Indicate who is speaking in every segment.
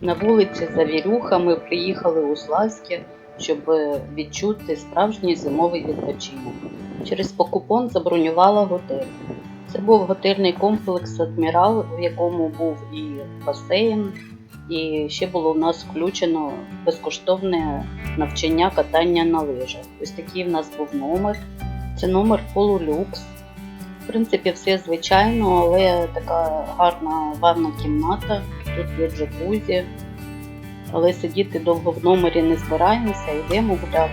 Speaker 1: На вулиці Завірюха ми приїхали у Славське, щоб відчути справжній зимовий відпочинок. Через покупон забронювала готель. Це був готельний комплекс Адмірал, в якому був і басейн, і ще було в нас включено безкоштовне навчання катання на лижах. Ось такий в нас був номер. Це номер полулюкс. В принципі, все звичайно, але така гарна ванна кімната. Тут є джакузі. Але сидіти довго в номері не збираємося, йдемо гуляти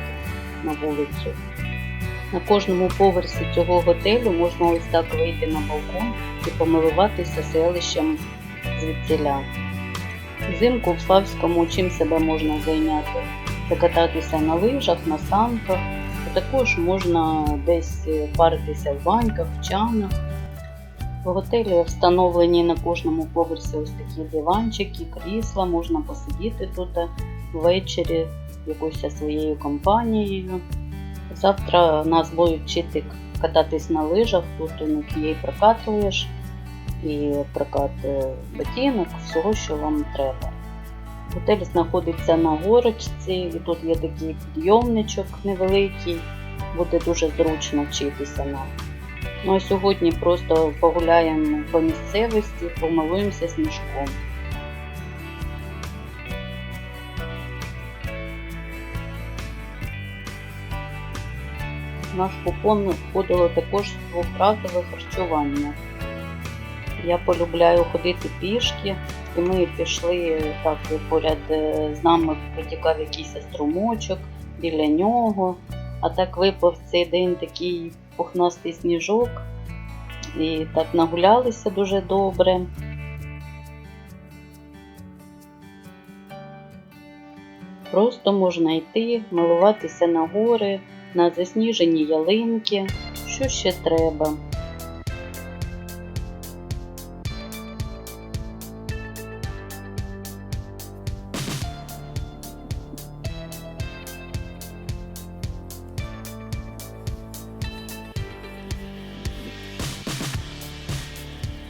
Speaker 1: на вулицю. На кожному поверсі цього готелю можна ось так вийти на балкон і помилуватися селищем звідсіля. Взимку в Славському чим себе можна зайняти? Закататися на лижах, на санках, а також можна десь паритися в баньках, в чанах. В готелі встановлені на кожному поверсі ось такі диванчики, крісла, можна посидіти тут ввечері якоюсь своєю компанією. Завтра нас будуть вчити кататись на лижах, тут ну, є і прокат і прокат е, ботинок, всього, що вам треба. Готель знаходиться на горочці, і тут є такий підйомничок невеликий, буде дуже зручно вчитися нам. Ну а сьогодні просто погуляємо по місцевості, помилуємося сніжком. В наш купон входило також двохразове харчування. Я полюбляю ходити пішки, і ми пішли так поряд е, з нами протікав якийсь струмочок біля нього. А так випав цей день такий пухнастий сніжок. І так нагулялися дуже добре. Просто можна йти, милуватися на гори, на засніжені ялинки. Що ще треба?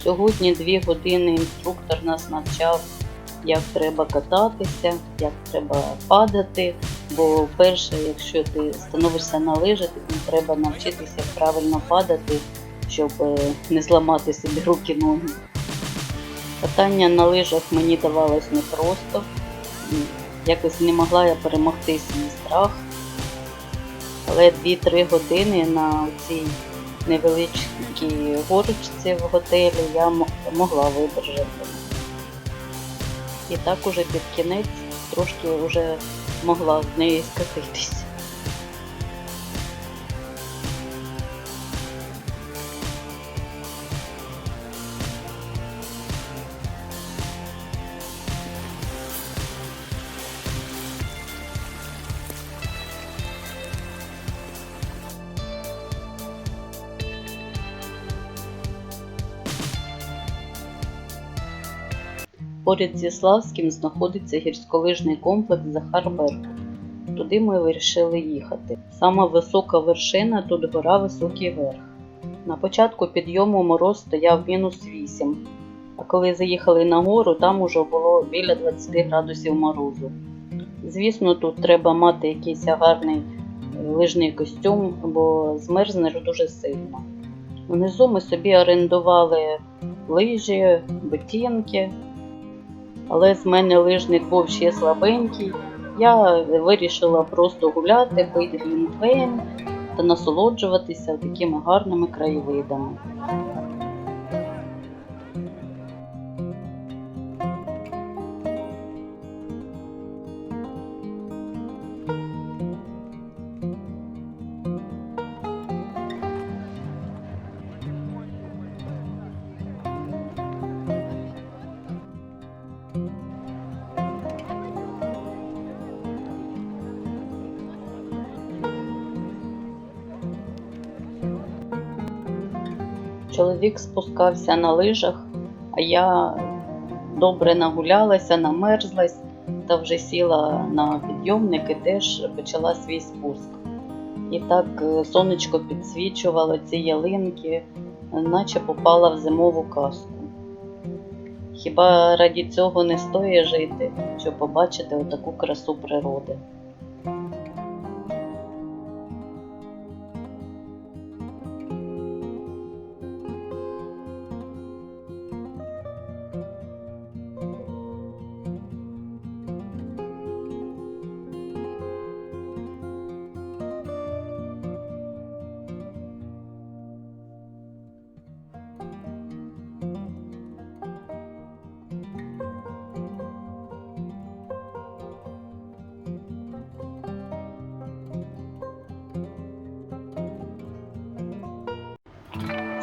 Speaker 1: Сьогодні дві години інструктор нас навчав, як треба кататися, як треба падати. Бо перше, якщо ти становишся на лижі, тобі треба навчитися правильно падати, щоб е, не зламати собі руки ноги. Катання на лижах мені давалось непросто. Якось не могла я перемогти свій страх. Але 2-3 години на цій невеличкій горочці в готелі я могла видержати. І так уже під кінець трошки вже могла з неї скатитись. Поряд зі Славським знаходиться гірськолижний комплекс Захар Беркут. Туди ми вирішили їхати. Сама висока вершина тут гора Високий Верх. На початку підйому мороз стояв мінус 8, а коли заїхали на гору, там уже було біля 20 градусів морозу. Звісно, тут треба мати якийсь гарний е, лижний костюм, бо змерзнеш дуже сильно. Внизу ми собі орендували лижі, ботинки, але з мене лижник був ще слабенький. Я вирішила просто гуляти, пити глінтвейн та насолоджуватися такими гарними краєвидами. Чоловік спускався на лижах, а я добре нагулялася, намерзлась та вже сіла на підйомник і теж почала свій спуск. І так е, сонечко підсвічувало ці ялинки, наче попала в зимову казку. Хіба раді цього не стоїть жити, щоб побачити отаку красу природи?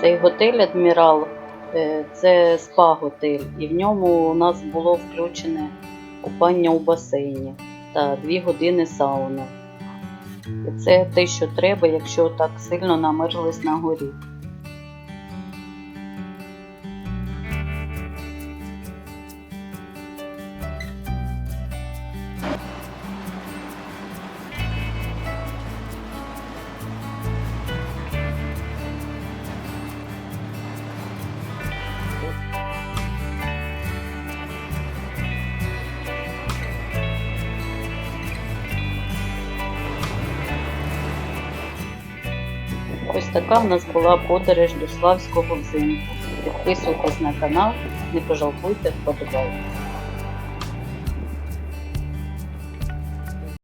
Speaker 1: Цей готель Адмірал е, це спа-готель, і в ньому у нас було включене купання у басейні та 2 години сауни. І це те, що треба, якщо так сильно намерзлись на горі. Ось така в нас була подорож до Славського взимку. Підписуйтесь на канал, не пожалкуйте вподобайки.